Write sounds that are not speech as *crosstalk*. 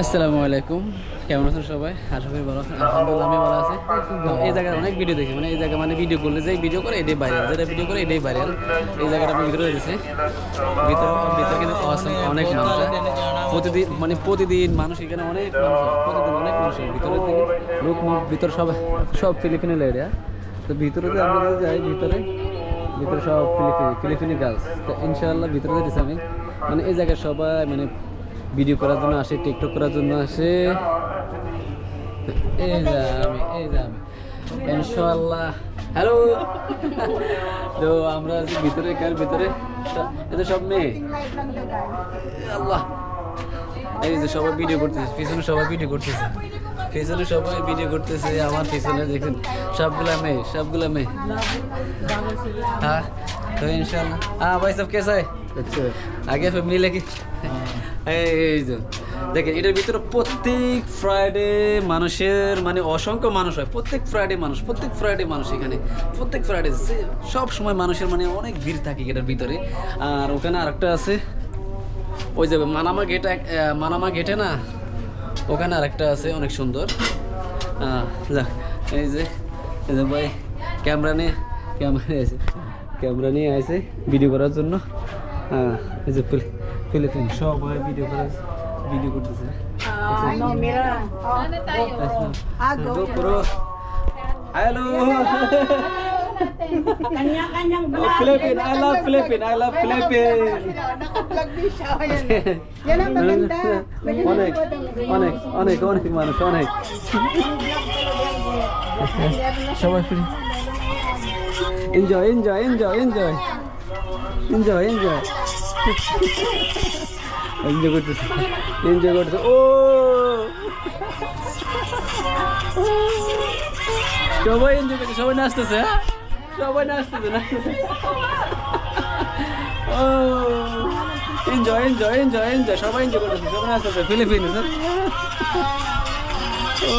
আসসালামু আলাইকুম। কেমন আছেন সবাই? আশা করি ভালো আছেন। আলহামদুলিল্লাহ আমি ভালো আছি। এই জায়গায় অনেক ভিডিও দেখি। মানে এই জায়গায় মানে ভিডিও করলে যে ভিডিও করে, এটাই ভাইরাল যেটা ভিডিও করে, এটাই ভাইরাল এই জায়গাটা আমি ভিতরে রয়েছে। ভিতরে ভিতরে কিন্তু awesome, অনেক মানুষ প্রতিদিন মানে প্রতিদিন মানুষ এখানে অনেক মানুষ প্রতিদিন অনেক মানুষ ভিতরে থেকে লোক মুখ ভিতরে সব সব ফিলিপিনের এরিয়া তো ভিতরে যে আমরা যাই, ভিতরে ভিতরে সব ফিলিপিনি ফিলিপিনি গার্লস তো ইনশাআল্লাহ ভিতরে যেতেছি আমি। মানে এই জায়গায় সবাই মানে ভিডিও করার জন্য আসে টিকটক করার জন্য আসে। এই যে আমি, এই যে আমি। ইনশাআল্লাহ। হ্যালো *laughs* তো আমরা আছি ভিতরে, কার ভিতরে? এটা সব মেয়ে। আল্লাহ। এই যে সবাই ভিডিও করতেছে, পিছনে সবাই ভিডিও করতেছে। পিছনে সবাই ভিডিও করতেছে, আমার পিছনে দেখুন, সবগুলা মেয়ে সবগুলা মেয়ে। हाँ तो इंशाल्लाह हाँ भाई सब कैसा है अच्छा আগে ফে মিলে কি এই যে দেখেন এটার ভিতরে প্রত্যেক ফ্রাইডে মানুষের মানে অসংখ্য মানুষ হয় প্রত্যেক ফ্রাইডে মানুষ প্রত্যেক ফ্রাইডে মানুষ এখানে প্রত্যেক ফ্রাইডে সব সময় মানুষের মানে অনেক ভিড় থাকে এটার ভিতরে আর ওখানে আরেকটা আছে ওই যে মানামা গেট মানামা গেটে না ওখানে আরেকটা আছে অনেক সুন্দর আহ, যাক, এই যে এই যে ভাই ক্যামেরা নিয়ে ক্যামেরা আছে ক্যামেরা নিয়ে আছে ভিডিও করার জন্য হ্যাঁ এই যে ফিল- ফিলিপিন সবাই ভিডিও করার ভিডিও করতেছে Ah, no, mira. Ah, go. GoPro hello Kanya-kanyang Oh, vlog. Philippine, I love Philippine, I love Philippine. Naka-vlog din siya. Ayan. Yan ang maganda. Maganda অনেক po talaga. অনেক অনেক অনেক মানুষ অনেক সবাই free enjoy enjoy enjoy enjoy enjoy enjoy enjoy করতেছে। Enjoy করতেছে। ও! সবাই এনজয় করছে, সবাই নাচতেছে হ্যাঁ? সবাই নাচতেছে নাচতেছে। ও! এনজয় এনজয় এনজয় এনজয় সবাই এনজয় করতেছে, সবাই নাচতেছে। ফিলিপিন ও!